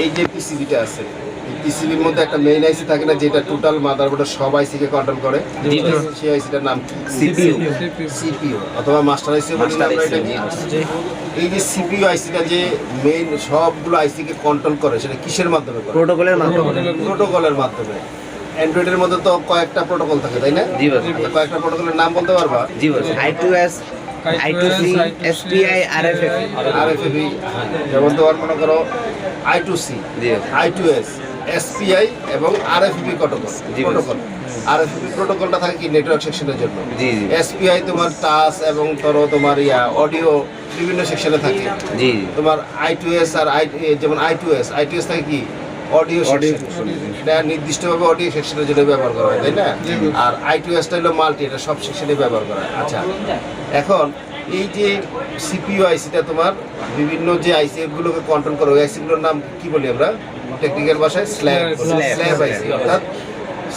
এই যে পিসিবিটা আছে এই পিসিবির মধ্যে একটা মেইন আইসি থাকে না যেটা টোটাল মাদারবোর্ডের সব আইসিকে কন্ট্রোল করে। সেই আইসিটার নাম কি CPU সিপিইউ অথবা মাস্টার আইসি বলি না আমরা এটাকে এই যে সিপিইউ আইসিটা যে মেইন সবগুলো আইসিকে কন্ট্রোল করে সেটা কিসের মাধ্যমে করে? প্রোটোকলের মাধ্যমে। প্রোটোকলের মাধ্যমে। অ্যান্ড্রয়েডের মধ্যে তো কয়েকটা প্রোটোকল থাকে তাই না? কয়েকটা প্রোটোকলের নাম বলতে পারবা? জি I two S I two C SPI R F F R F যেমন তোমার মনে করো আই টু সি জি আই টু এস এসপিআই এবং আর এফ বি প্রোটোকল জি, প্রোটোকল আর এফ বি প্রোটোকলটা থাকে কি নেটওয়ার্ক সেকশনের জন্য? জি জি। এসপিআই তোমার টাচ এবং ধরো তোমার ইয়া অডিও বিভিন্ন সেকশনে থাকে। জি তোমার আই টু এস আর আই যেমন I two S I two S থাকে কি অডিও এটা নির্দিষ্টভাবে অডিও সেকশনের জন্য ব্যবহার করা হয় তাই না? আর আই টু এসটা হলো মাল্টি এটা সব সেকশনে ব্যবহার করা হয়। আচ্ছা এখন এই যে সিপিইউ আইসিটা তোমার বিভিন্ন যে আইসি গুলোকে কন্ট্রোল করে ওই আইসিগুলোর নাম কি বলি আমরা? টেকনিক্যাল ভাষায়? স্ল্যাব. স্ল্যাব আইসি অর্থাৎ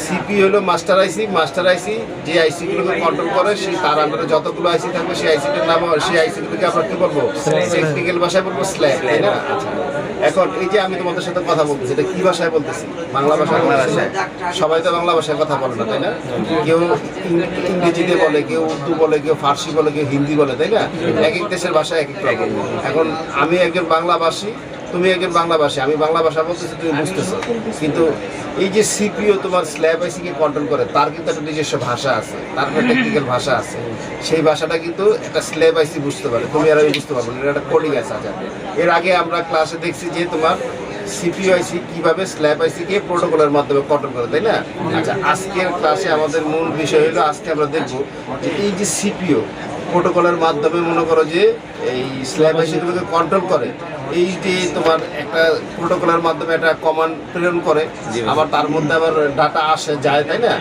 সিপি হলো মাস্টার আইসি মাস্টার আইসি যে আইসি গুলোকে কন্ট্রোল করে সেই তার আন্ডারে যতগুলো আইসি থাকবে সেই আইসিটার নাম সেই আইসি গুলোকে আমরা কি বলব? টেকনিক্যাল ভাষায় বলব স্ল্যাব তাই না? আচ্ছা। এখন এই যে আমি তোমাদের সাথে কথা বলতেছি এটা কি ভাষায় বলতেছি? বাংলা ভাষা বাংলা বলতেছি। সবাই তো বাংলা ভাষায় কথা বলে না তাই না? কেউ ইংরেজিতে বলে কেউ উর্দু বলে কেউ ফার্সি বলে কেউ হিন্দি বলে তাই না? এক এক দেশের ভাষা এক এক রকম। এখন আমি একজন বাংলাভাষী তুমি একজন বাংলাভাষী আমি বাংলা ভাষা বলতেছি, তুমি বুঝতেছো। কিন্তু এই যে সিপিও তোমার স্ল্যাব আইসিকে কন্ট্রোল করে, তার কিন্তু একটা নিজস্ব ভাষা আছে, তার একটা টেকনিক্যাল ভাষা আছে। সেই ভাষাটা কিন্তু একটা স্ল্যাব আইসি বুঝতে পারে। তুমি আর আমি বুঝতে পারব এটা একটা কোডিং আছে। আচ্ছা এর আগে আমরা ক্লাসে দেখছি যে তোমার সিপিও আইসি কীভাবে স্ল্যাব আইসিকে প্রোটোকলের মাধ্যমে কন্ট্রোল করে, তাই না? আচ্ছা আজকের ক্লাসে আমাদের মূল বিষয় হলো, আজকে আমরা দেখব যে এই যে সিপিও প্রোটোকলের মাধ্যমে মনে করো যে এই স্ল্যাব তোমাকে কন্ট্রোল করে এই যে তোমার একটা প্রোটোকলের মাধ্যমে একটা কমান্ড প্রেরণ করে আবার তার মধ্যে আবার ডাটা আসে যায় তাই না?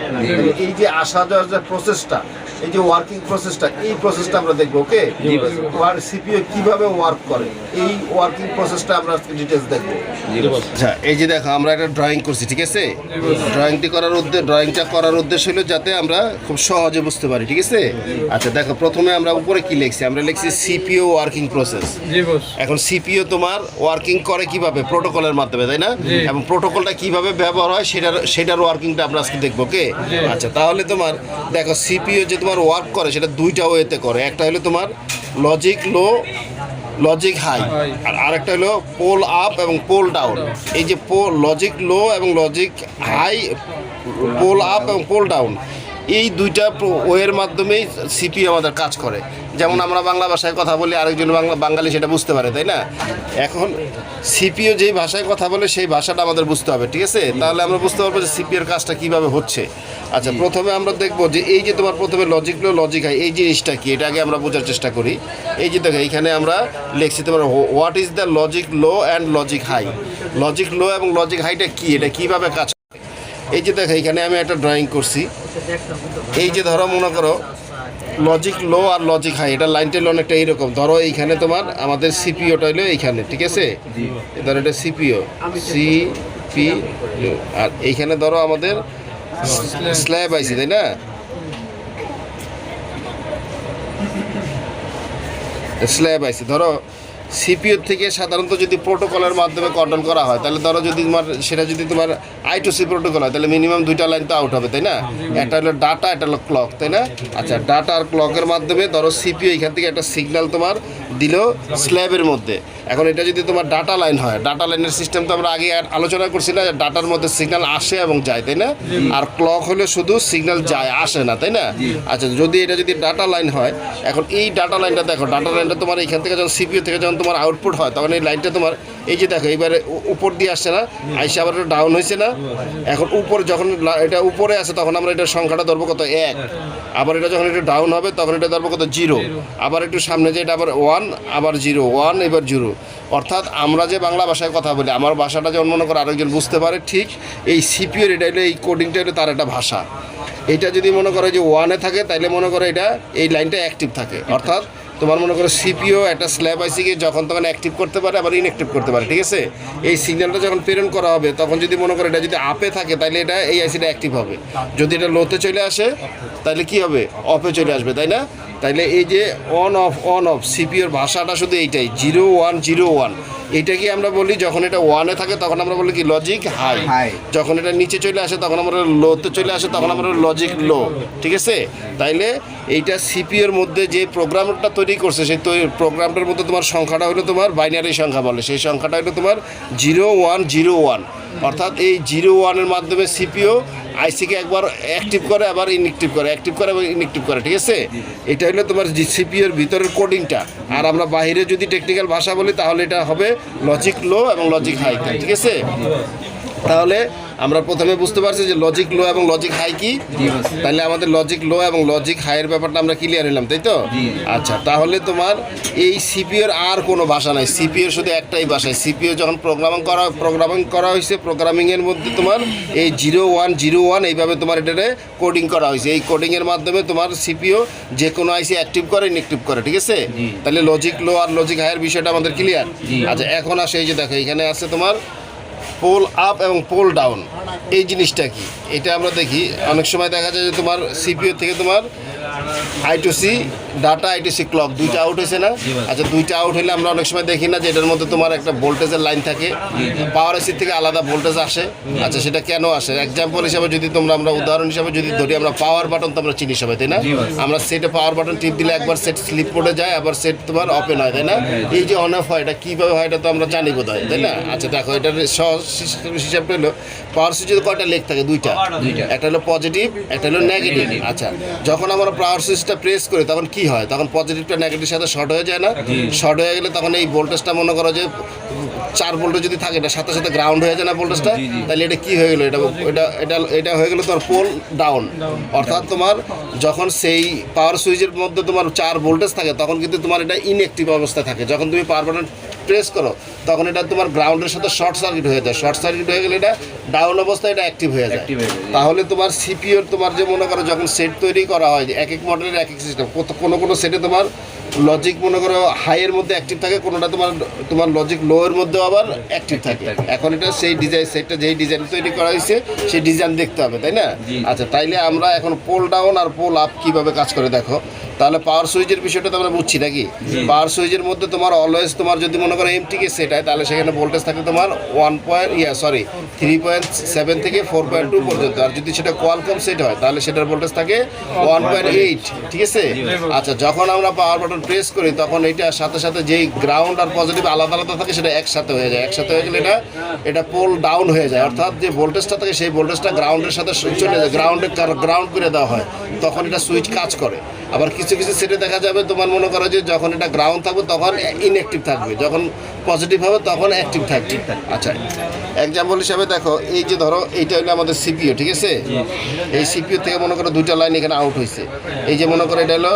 এই যে আসা যাওয়ার যে প্রসেসটা এই যে ওয়ার্কিং প্রসেসটা এই প্রসেসটা আমরা দেখব ওকে সিপিও কীভাবে ওয়ার্ক করে এই ওয়ার্কিং প্রসেসটা আমরা আজকে ডিটেলস দেখব। আচ্ছা এই যে দেখো আমরা একটা ড্রয়িং করছি ঠিক আছে? ড্রয়িংটি করার উদ্দেশ্য ড্রয়িংটা করার উদ্দেশ্য হলো যাতে আমরা খুব সহজে বুঝতে পারি ঠিক আছে? আচ্ছা দেখো প্রথমে আমরা উপরে কি লিখছি? আমরা লিখছি সিপিও ওয়ার্কিং প্রসেস এখন সিপিও তোমার ওয়ার্কিং করে কীভাবে? প্রোটোকলের মাধ্যমে তাই না। এবং প্রোটোকলটা কীভাবে ব্যবহার হয় সেটার সেটার ওয়ার্কিংটা আমরা আজকে দেখব কে জি। আচ্ছা তাহলে তোমার দেখো সিপিও যে তোমার ওয়ার্ক করে সেটা দুইটা ওয়েতে করে। একটা হলো তোমার লজিক লো লজিক হাই আর আরেকটা হলো পোল আপ এবং পোল ডাউন এই যে পোল লজিক লো এবং লজিক হাই পোল আপ এবং পোল ডাউন এই দুইটা ওয়ের মাধ্যমেই সিপি আমাদের কাজ করে। যেমন আমরা বাংলা ভাষায় কথা বলি আরেকজন বাংলা বাঙালি সেটা বুঝতে পারে তাই না? এখন সিপিও যেই ভাষায় কথা বলে সেই ভাষাটা আমাদের বুঝতে হবে ঠিক আছে? তাহলে আমরা বুঝতে পারব যে সিপিওর কাজটা কীভাবে হচ্ছে। আচ্ছা প্রথমে আমরা দেখব যে এই যে তোমার প্রথমে লজিক লো লজিক হাই এই জিনিসটা কি? এটা আগে আমরা বোঝার চেষ্টা করি। এই যে দেখো এইখানে আমরা লিখছি তোমার what is the logic low and logic high logic low এবং লজিক হাইটা কি? এটা কীভাবে কাজ? এই যে দেখো, এখানে আমি একটা ড্রয়িং করছি। এই যে ধরো, মনে করো লজিক লো আর লজিক হাই এটা লাইনটা হলো অনেকটা এইরকম। ধরো, এইখানে তোমার আমাদের সিপিওটা হলো এইখানে, ঠিক আছে? ধরো, এটা সিপিও সিপি আর এইখানে ধরো আমাদের স্ল্যাব আইসি তাই না? স্ল্যাব আইসি ধরো সিপিও থেকে সাধারণত যদি প্রোটোকলের মাধ্যমে কন্ট্রোল করা হয়, তাহলে ধরো যদি তোমার, সেটা যদি তোমার আই টু সি প্রোটোকল হয়, তাহলে মিনিমাম দুইটা লাইন তো আউট হবে, তাই না? একটা হলো ডাটা একটা হলো ক্লক তাই না? আচ্ছা ডাটা আর ক্লকের মাধ্যমে ধরো সিপিও এখান থেকে একটা সিগন্যাল তোমার দিল স্ল্যাবের মধ্যে। এখন এটা যদি তোমার ডাটা লাইন হয় ডাটা লাইনের সিস্টেম তো আমরা আগে আলোচনা করছি না ডাটার মধ্যে সিগন্যাল আসে এবং যায় তাই না? আর ক্লক হলে শুধু সিগন্যাল যায় আসে না তাই না? আচ্ছা যদি এটা যদি ডাটা লাইন হয় এখন এই ডাটা লাইনটা দেখো ডাটা লাইনটা তোমার এখান থেকে যখন সিপিও থেকে যখন তোমার আউটপুট হয় তখন এই লাইনটা তোমার এই যে দেখো এবারে উপর দিয়ে আসছে না, আইসে আবার ডাউন হয়েছে না। এখন উপর যখন এটা উপরে আসে তখন আমরা এটা সংখ্যাটা ধরবো কত? এক। আবার এটা যখন একটু ডাউন হবে, তখন এটা ধরবো কত? জিরো আবার একটু সামনে যে এটা আবার ওয়ান আবার জিরো ওয়ান এবার জিরো অর্থাৎ আমরা যে বাংলা ভাষায় কথা বলি, আমার ভাষাটা যেমন মনে করে আরেকজন বুঝতে পারে, ঠিক এই সিপিওর এটা হলো এই কোডিংটা হলো তার একটা ভাষা। এটা যদি মনে করে যে ওয়ানে থাকে তাহলে মনে করে এটা এই লাইনটা অ্যাক্টিভ থাকে। অর্থাৎ তোমার মনে করো সিপিও একটা স্ল্যাব আইসিকে যখন তখন অ্যাক্টিভ করতে পারে, আবার ইনঅ্যাক্টিভ করতে পারে, ঠিক আছে? এই সিগন্যালটা যখন প্রেরণ করা হবে, তখন যদি মনে করো এটা যদি আপে থাকে তাহলে এটা এই আইসিটা অ্যাক্টিভ হবে। যদি এটা লোতে চলে আসে তাহলে কি হবে? অফে চলে আসবে, তাই না? তাইলে এই যে অন অফ অন অফ সিপিওর ভাষাটা শুধু এইটাই জিরো ওয়ান জিরো ওয়ান এইটাকে আমরা বলি যখন এটা ওয়ানে থাকে তখন আমরা বলি কি? Logic high. যখন এটা নিচে চলে আসে তখন আমরা লোতে চলে আসে তখন আমরা লজিক লো ঠিক আছে? তাইলে এইটা সিপিওর মধ্যে যে প্রোগ্রামটা তৈরি করছে সেই প্রোগ্রামটার মধ্যে তোমার সংখ্যাটা হলো তোমার বাইনারি সংখ্যা বলে। সেই সংখ্যাটা হলো তোমার জিরো ওয়ান জিরো ওয়ান অর্থাৎ এই জিরো ওয়ানের মাধ্যমে সিপিও আইসিকে একবার অ্যাক্টিভ করে, আবার ইনএক্টিভ করে। অ্যাক্টিভ করে আবার ইনএক্টিভ করে, ঠিক আছে? এটা হলো তোমার জিসিপিওর ভিতরের কোডিংটা আর আমরা বাইরে যদি টেকনিক্যাল ভাষা বলি, তাহলে এটা হবে লজিক লো এবং লজিক হাই ঠিক আছে? তাহলে আমরা প্রথমে বুঝতে পারছি যে লজিক লো এবং লজিক হাই কি? তাহলে আমাদের লজিক লো এবং লজিক হাইয়ের ব্যাপারটা আমরা ক্লিয়ার হলাম তাই তো? আচ্ছা তাহলে তোমার এই সিপিওর আর কোনো ভাষা নাই। সিপিওর শুধু একটাই ভাষায় সিপিও যখন প্রোগ্রামিং করা প্রোগ্রামিং করা হয়েছে প্রোগ্রামিংয়ের মধ্যে তোমার এই জিরো ওয়ান জিরো ওয়ান এইভাবে তোমার এটারে কোডিং করা হয়েছে এই কোডিংয়ের মাধ্যমে তোমার সিপিও যে কোনো আইসি অ্যাক্টিভ করে ইনএক্টিভ করে ঠিক আছে? তাহলে লজিক লো আর লজিক হাইয়ের বিষয়টা আমাদের ক্লিয়ার আচ্ছা এখন আসে এই যে দেখো এখানে আছে তোমার পোল আপ এবং পোল ডাউন এই জিনিসটা কি? এটা আমরা দেখি। অনেক সময় দেখা যায় যে তোমার সিপিও থেকে তোমার I two C data I two C clock দুইটা আউট হয়েছে না? আচ্ছা দুইটা আউট হলে আমরা অনেক সময় দেখি না যে এটার মধ্যে তোমার একটা ভোল্টেজের লাইন থাকে। পাওয়ার এসির থেকে আলাদা ভোল্টেজ আসে। আচ্ছা সেটা কেন আসে? এক্সাম্পল হিসাবে যদি তোমরা আমরা উদাহরণ হিসাবে যদি ধরি আমরা পাওয়ার বাটন তো আমরা চিনি সবাই তাই না? আমরা সেটে পাওয়ার বাটন টিপ দিলে একবার সেট স্লিপ করে যায় আবার সেট তোমার ওপেন হয় তাই না? এই যে অন অফ হয় এটা কীভাবে হয় এটা তো আমরা জানি বোধ হয় তাই না? আচ্ছা দেখো এটার সহজ হিসাবটা হলো পাওয়ার সুইচের কয়টা লেগ থাকে? দুইটা। একটা হলো পজিটিভ একটা হলো নেগেটিভ আচ্ছা যখন আমরা পাওয়ার সুইচটা প্রেস করে তখন কি হয়? তখন পজিটিভটা নেগেটিভ সাথে শর্ট হয়ে যায় না? শর্ট হয়ে গেলে তখন এই ভোল্টেজটা মনে করো যে চার ভোল্টে যদি থাকে এটা সাথে সাথে গ্রাউন্ড হয়ে যায় না ভোল্টেজটা তাহলে এটা কি হয়ে গেলো? এটা এটা এটা এটা হয়ে গেলো তোমার পোল ডাউন অর্থাৎ তোমার যখন সেই পাওয়ার সুইচের মধ্যে তোমার চার ভোল্টেজ থাকে তখন কিন্তু তোমার এটা ইনএক্টিভ অবস্থা থাকে। যখন তুমি পাওয়ার বাটন প্রেস করো তখন এটা তোমার গ্রাউন্ডের সাথে শর্ট সার্কিট হয়ে যায়। শর্ট সার্কিট হয়ে গেলে এটা ডাউন অবস্থায় এটা অ্যাক্টিভ হয়ে যায়। তাহলে তোমার সিপিওর তোমার যে মনে করো যখন সেট তৈরি করা হয় এক এক মডেলের এক এক সিস্টেম কোনো কোনো সেটে তোমার লজিক মনে করো হাইয়ের মধ্যে অ্যাক্টিভ থাকে কোনোটা তোমার তোমার লজিক লোয়ের মধ্যেও আবার অ্যাক্টিভ থাকে। এখন এটা সেই ডিজাইন সেটটা যেই ডিজাইন তৈরি করা হয়েছে সেই ডিজাইন দেখতে হবে তাই না? আচ্ছা তাইলে আমরা এখন পোল ডাউন আর পোল আপ কীভাবে কাজ করে দেখো। তাহলে পাওয়ার সুইচের বিষয়টা তো আমরা বুঝছি নাকি? পাওয়ার সুইচের মধ্যে তোমার অলওয়েজ তোমার যদি মনে করো এমটিকে সেট হয় তাহলে সেখানে ভোল্টেজ থাকে তোমার ওয়ান পয়েন্ট ইয়া সরি থ্রি পয়েন্ট সেভেন থেকে ফোর পয়েন্ট টু পর্যন্ত। আর যদি সেটা কোয়ালকম সেট হয় তাহলে সেটার ভোল্টেজ থাকে ওয়ান পয়েন্ট এইট ঠিক আছে? আচ্ছা যখন আমরা পাওয়ার বাটন প্রেস করি তখন এইটার সাথে সাথে যেই গ্রাউন্ড আর পজিটিভ আলাদা আলাদা থাকে সেটা একসাথে হয়ে যায়। একসাথে হয়ে গেলে এটা এটা পোল ডাউন হয়ে যায়। অর্থাৎ যে ভোল্টেজটা থাকে সেই ভোল্টেজটা গ্রাউন্ডের সাথে চলে যায়। গ্রাউন্ডে গ্রাউন্ড করে দেওয়া হয় তখন এটা সুইচ কাজ করে। আবার কিছু কিছু কিছু সেটে দেখা যাবে তোমার মনে করো যে যখন এটা গ্রাউন্ড থাকবে তখন ইনঅ্যাক্টিভ থাকবে। যখন পজিটিভ হবে তখন অ্যাক্টিভ থাকবে। আচ্ছা এক্সাম্পল হিসাবে দেখো এই যে ধরো এইটা হলো আমাদের সিপিও ঠিক আছে? এই সিপিও থেকে মনে করো দুইটা লাইন এখানে আউট হয়েছে এই যে মনে করো এটা হলো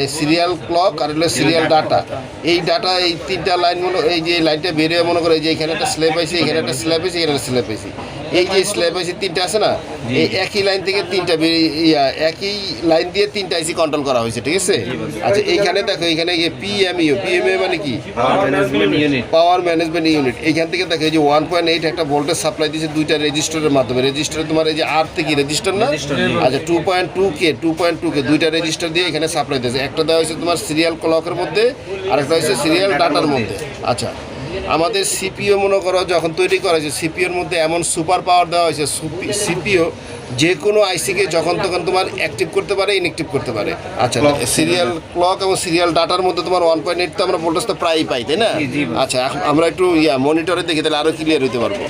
এই সিরিয়াল ক্লক আর হলো সিরিয়াল ডাটা এই ডাটা এই তিনটা লাইন মনে এই যে লাইনটা বেরিয়ে মনে করো এই যে এখানে একটা স্ল্যাব আছে এখানে একটা স্ল্যাব আছে এখানে একটা স্ল্যাব আছে এই যে স্ল্যাব আছে তিনটা আছে না? এই একই লাইন থেকে তিনটা ইয়া, একই লাইন দিয়ে তিনটা আইসি কন্ট্রোল করা হয়েছে ঠিক আছে? আচ্ছা এইখানে দেখো এখানে পিএমইও পিএমএ মানে কি? Power management unit power management unit এইখান থেকে দেখো এই যে ওয়ান পয়েন্ট এইট একটা ভোল্টেজ সাপ্লাই দিয়েছে দুইটা রেজিস্টারের মাধ্যমে। রেজিস্টারে তোমার এই যে আর থেকে রেজিস্টার না? আচ্ছা two point two K two point two K দুইটা রেজিস্টার দিয়ে এখানে সাপ্লাই দিয়েছে। একটা দেওয়া হয়েছে তোমার সিরিয়াল ক্লকের মধ্যে আর একটা হয়েছে সিরিয়াল ডাটার মধ্যে। আচ্ছা আমাদের সিপিও মনে করো যখন তৈরি করা হয়েছে সিপিওর মধ্যে এমন সুপার পাওয়ার দেওয়া হয়েছে সিপিও যে কোনো আইসিকে যখন তখন তোমার অ্যাক্টিভ করতে পারে ইনঅ্যাক্টিভ করতে পারে। আচ্ছা সিরিয়াল ক্লক এবং সিরিয়াল ডাটার মধ্যে তোমার ওয়ান পয়েন্ট এইট তো আমরা ভোল্টেজ তো প্রায়ই পাই তাই না? আচ্ছা আমরা একটু ইয়া মনিটরে দেখি তাহলে আরও ক্লিয়ার হতে পারব।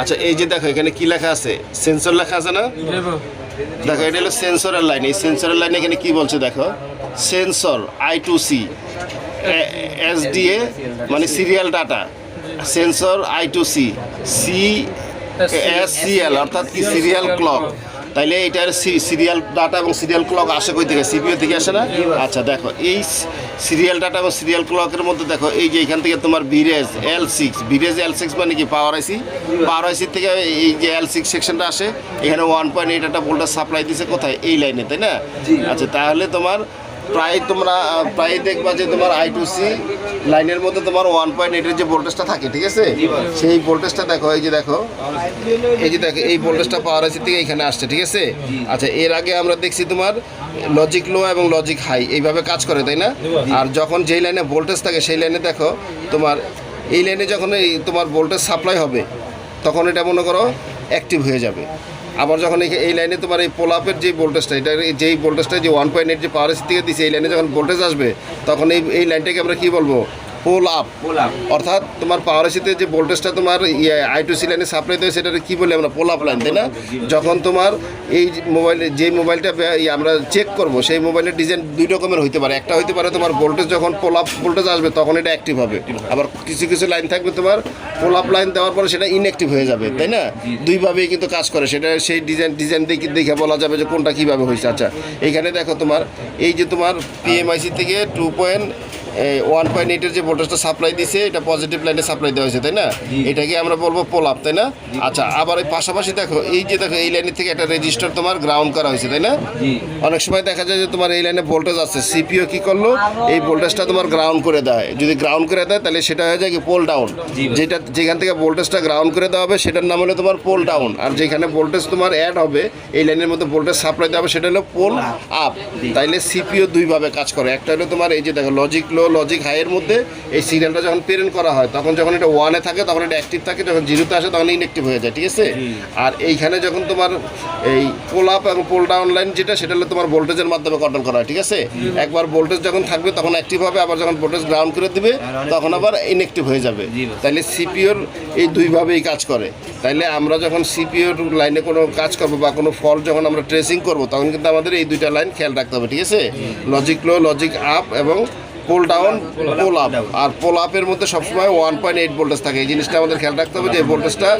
আচ্ছা এই যে দেখো এখানে কি লেখা আছে? সেন্সর লেখা আছে না? দেখো এটা হলো সেন্সরের লাইন এই সেন্সরের লাইন এখানে কি বলছে দেখো? Sensor I two C SDA মানে serial data sensor I two C C SCL অর্থাৎ কি? সিরিয়াল ক্লক তাইলে এটার সিরিয়াল ডাটা এবং সিরিয়াল ক্লক আসে কই থেকে? সিপিও থেকে আসে না? আচ্ছা দেখো এই সিরিয়াল ডাটা এবং সিরিয়াল ক্লকের মধ্যে দেখো এই যে এখান থেকে তোমার বিরেজ এল সিক্স বিরেজ এল সিক্স মানে কি? পাওয়ার আইসি পাওয়ার আইসির থেকে এই যে এল সিক্স সেকশনটা আসে এখানে ওয়ান পয়েন্ট এইট একটা ভোল্টেজ সাপ্লাই দিছে কোথায়? এই লাইনে তাই না? আচ্ছা তাহলে তোমার প্রায় তোমরা প্রায় দেখবা যে তোমার আই টু সি লাইনের মধ্যে তোমার ওয়ান পয়েন্ট এইটের যে ভোল্টেজটা থাকে, ঠিক আছে? সেই ভোল্টেজটা দেখো, এই যে দেখো, এই যে দেখো, এই ভোল্টেজটা পাওয়ার আছে থেকে এখানে আসছে, ঠিক আছে? আচ্ছা এর আগে আমরা দেখছি তোমার লজিক লো এবং লজিক হাই এইভাবে কাজ করে, তাই না? আর যখন যেই লাইনে ভোল্টেজ থাকে, সেই লাইনে দেখো, তোমার এই লাইনে যখন এই তোমার ভোল্টেজ সাপ্লাই হবে, তখন এটা মনে করো অ্যাক্টিভ হয়ে যাবে। আবার যখন এই- লাইনে তোমার এই পোলাপের যে ভোল্টেজটা এটা যেই ভোল্টেজটা যে ওয়ান পয়েন্ট এইট যে পাওয়ার থেকে দিচ্ছে এই লাইনে যখন ভোল্টেজ আসবে, তখন এই এই লাইনটাকে আমরা কী বলব? পোল আপ অর্থাৎ তোমার পাওয়ার এসিতে যে ভোল্টেজটা তোমার ইয়ে আই টু সি লাইনে সাপ্লাই দেয় সেটা কি বলি আমরা পোল আপ লাইন তাই না? যখন তোমার এই মোবাইলে যে মোবাইলটা ইয়ে আমরা চেক করব সেই মোবাইলের ডিজাইন দুই রকমের হইতে পারে। একটা হইতে পারে তোমার ভোল্টেজ যখন পোল আপ ভোল্টেজ আসবে তখন এটা অ্যাক্টিভ হবে। আবার কিছু কিছু লাইন থাকবে তোমার পোল আপ লাইন দেওয়ার পরে সেটা ইনঅ্যাক্টিভ হয়ে যাবে তাই না? দুইভাবেই কিন্তু কাজ করে। সেটা সেই ডিজাইন ডিজাইন দেখে দেখে বলা যাবে যে কোনটা কীভাবে হয়েছে আচ্ছা এখানে দেখো তোমার এই যে তোমার পিএমআইসি থেকে টু পয়েন্ট ওয়ান পয়েন্ট এইটের যে ভোল্টেজটা সাপ্লাই দিছে এটা পজিটিভ লাইনে সাপ্লাই দেওয়া হয়েছে তাই না? এটাকে আমরা বলব পোল আপ তাই না? আচ্ছা আবার ওই পাশাপাশি দেখো এই যে দেখো এই লাইনের থেকে একটা রেজিস্টার তোমার গ্রাউন্ড করা হয়েছে তাই না? অনেক সময় দেখা যায় যে তোমার এই লাইনে ভোল্টেজ আছে সিপিও কি করল? এই ভোল্টেজটা তোমার গ্রাউন্ড করে দেয়। যদি গ্রাউন্ড করে দেয় তাহলে সেটা হয়ে যায় কি পোল ডাউন যেটা যেখান থেকে ভোল্টেজটা গ্রাউন্ড করে দেওয়া হবে সেটার নাম হলো তোমার পোল ডাউন আর যেখানে ভোল্টেজ তোমার অ্যাড হবে এই লাইনের মধ্যে ভোল্টেজ সাপ্লাই দেওয়া হবে সেটা হলো পোল আপ তাইলে সিপিও দুইভাবে কাজ করে। একটা হলো তোমার এই যে দেখো লজিক লো লজিক হাইয়ের মধ্যে এই সিগন্যালটা যখন প্রেরণ করা হয় তখন যখন এটা ওয়ানে থাকে তখন এটা অ্যাক্টিভ থাকে যখন জিরোতে আসে তখন ইনঅ্যাক্টিভ হয়ে যায় ঠিক আছে? আর এইখানে যখন তোমার এই পোল আপ এবং পোল ডাউন লাইন যেটা সেটা হলো তোমার ভোল্টেজের মাধ্যমে কন্ট্রোল করা হয় ঠিক আছে? একবার ভোল্টেজ যখন থাকবে তখন অ্যাক্টিভ হবে আবার যখন ভোল্টেজ গ্রাউন্ড করে দিবে তখন আবার ইনঅ্যাক্টিভ হয়ে যাবে। তাইলে সিপিওর এই দুইভাবেই কাজ করে। তাইলে আমরা যখন সিপিওর লাইনে কোনো কাজ করব বা কোনো ফল যখন আমরা ট্রেসিং করব তখন কিন্তু আমাদের এই দুইটা লাইন খেয়াল রাখতে হবে ঠিক আছে? লজিক লো লজিক আপ এবং পোল ডাউন পোল আপ আর পোল আপের মধ্যে সবসময় ওয়ান পয়েন্ট এইট ভোল্টেজ থাকে। এই জিনিসটা আমাদের খেয়াল রাখতে হবে যে ভোল্টেজটা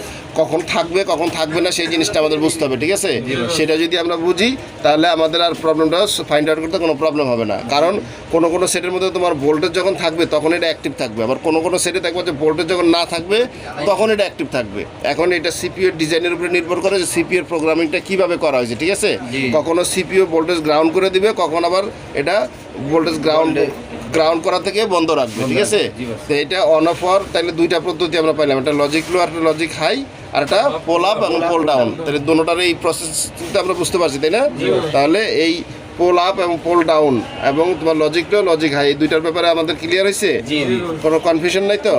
কখন থাকবে কখন থাকবে না সেই জিনিসটা আমাদের বুঝতে হবে ঠিক আছে? সেটা যদি আমরা বুঝি তাহলে আমাদের আর প্রবলেমটা ফাইন্ড আউট করতে কোনো প্রবলেম হবে না। কারণ কোনো কোনো সেটের মধ্যে তোমার ভোল্টেজ যখন থাকবে তখন এটা অ্যাক্টিভ থাকবে। আবার কোনো কোনো সেটে দেখব যে ভোল্টেজ যখন না থাকবে তখন এটা অ্যাক্টিভ থাকবে। এখন এটা সিপিওর ডিজাইনের উপরে নির্ভর করে যে সিপিওর প্রোগ্রামিংটা কীভাবে করা হয়েছে ঠিক আছে। কখনো সিপিও ভোল্টেজ গ্রাউন্ড করে দিবে কখন আবার এটা ভোল্টেজ গ্রাউন্ড গ্রাউন্ড করা থেকে বন্ধ রাখবে ঠিক আছে? তো এটা অন অফ হওয়ার তাহলে দুইটা পদ্ধতি আমরা পাইলাম একটা লজিক লো আর একটা লজিক হাই আর একটা পোল আপ এবং পোল ডাউন তাহলে দুটোটার এই প্রসেস আমরা বুঝতে পারছি তাই না? তাহলে এই পোল আপ এবং পোল ডাউন এবং তোমার লজিক লো লজিক হাই এই দুইটার ব্যাপারে আমাদের ক্লিয়ার হয়েছে? কোনো কনফিউশন নাই তো।